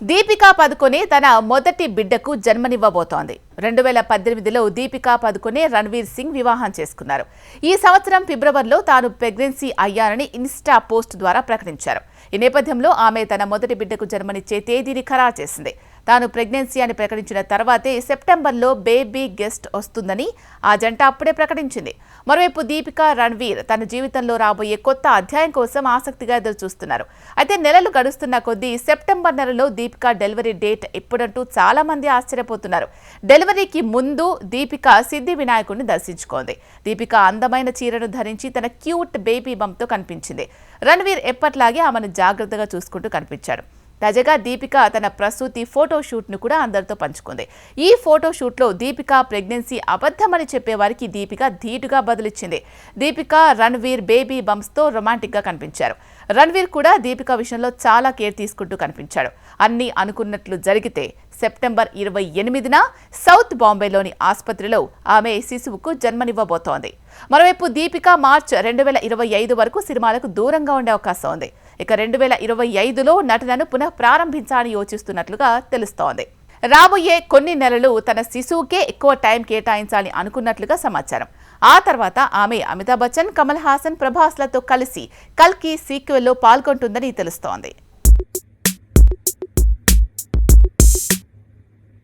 దీపికా పదుకొనే తన మొదటి బిడ్డకు జన్మనివ్వబోతోంది. రెండు వేల పద్దెనిమిదిలో దీపికా పదుకొనే రణ్వీర్ సింగ్ వివాహం చేసుకున్నారు. ఈ సంవత్సరం ఫిబ్రవరిలో తాను ప్రెగ్నెన్సీ అయ్యానని ఇన్స్టా పోస్ట్ ద్వారా ప్రకటించారు. ఈ నేపథ్యంలో ఆమె తన మొదటి బిడ్డకు జన్మనిచ్చే తేదీని ఖరారు చేసింది. తాను ప్రెగ్నెన్సీ అని ప్రకటించిన తర్వాతే సెప్టెంబర్లో బేబీ గెస్ట్ వస్తుందని ఆ జంట అప్పుడే ప్రకటించింది. మరోవైపు దీపిక రణ్వీర్ తన జీవితంలో రాబోయే కొత్త అధ్యాయం కోసం ఆసక్తిగా ఎదురు చూస్తున్నారు అయితే నెలలు గడుస్తున్న కొద్దీ సెప్టెంబర్ నెలలో దీపిక డెలివరీ డేట్ ఎప్పుడంటూ చాలా మంది ఆశ్చర్యపోతున్నారు. డెలివరీకి ముందు దీపిక సిద్ధి వినాయకుడిని దర్శించుకోంది. దీపిక అందమైన చీరను ధరించి తన క్యూట్ బేబీ బంప్తో కనిపించింది. రణ్వీర్ ఎప్పట్లాగే ఆమెను జాగ్రత్తగా చూసుకుంటూ కనిపించాడు. తాజాగా దీపిక తన ప్రసూతి ఫోటో షూట్ను కూడా అందరితో పంచుకుంది. ఈ ఫోటో షూట్లో దీపిక ప్రెగ్నెన్సీ అబద్ధమని చెప్పేవారికి దీపిక ధీటుగా బదులిచ్చింది. దీపిక రణ్వీర్ బేబీ బంప్స్తో రొమాంటిక్గా కనిపించారు. రణ్వీర్ కూడా దీపిక విషయంలో చాలా కేర్ తీసుకుంటూ కనిపించాడు. అన్నీ అనుకున్నట్లు జరిగితే సెప్టెంబర్ ఇరవై ఎనిమిదిన సౌత్ బాంబేలోని ఆసుపత్రిలో ఆమె శిశువుకు జన్మనివ్వబోతోంది. మరోవైపు దీపిక మార్చ్ రెండు వేల ఇరవై ఐదు వరకు సినిమాలకు దూరంగా ఉండే అవకాశం ఉంది. ఇక రెండు వేల ఇరవై ఐదులో నటనను పునః ప్రారంభించాలని యోచిస్తున్నట్లుగా తెలుస్తోంది. రాబోయే కొన్ని నెలలు తన శిశువుకే ఎక్కువ టైం కేటాయించాలని అనుకున్నట్లుగా సమాచారం. ఆ తర్వాత ఆమె అమితాబ్ బచ్చన్ కమల్ హాసన్ ప్రభాస్లతో కలిసి కల్కి సీక్వెల్లో పాల్గొంటుందని తెలుస్తోంది.